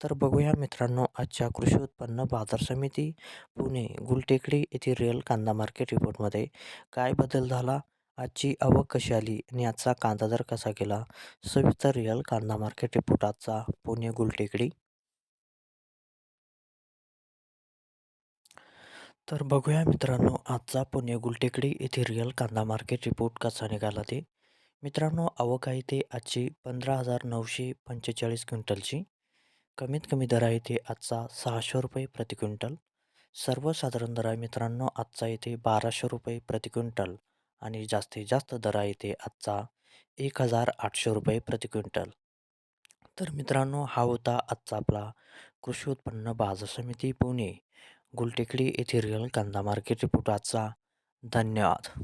तर बघूया मित्रांनो आजच्या कृषी उत्पन्न बाजार समिती पुणे गुलटेकडी येथील रिअल कांदा मार्केट रिपोर्टमध्ये काय बदल झाला? आजची आवक कशी आली आणि आजचा कांदा दर कसा गेला? सविस्तर रिअल कांदा मार्केट रिपोर्ट आजचा पुणे गुलटेकडी. तर बघूया मित्रांनो आजचा पुणे गुलटेकडी येथे रिअल कांदा मार्केट रिपोर्ट कसा निघाला ते. मित्रांनो आवक आहे ते आजची पंधरा हजार नऊशे पंचेचाळीस क्विंटलची. कमीत कमी दर आहे ते आजचा सहाशे रुपये प्रति क्विंटल. सर्वसाधारण दर आहे मित्रांनो आजचा येथे बाराशे रुपये प्रति क्विंटल आणि जास्तीत जास्त दर आहे ते आजचा एक हजार आठशे रुपये प्रति क्विंटल. तर मित्रांनो हा होता आजचा आपला कृषी उत्पन्न बाजार समिती पुणे गुलटेकडी येथे रिअल कांदा मार्केट रिपोर्ट आजचा. धन्यवाद.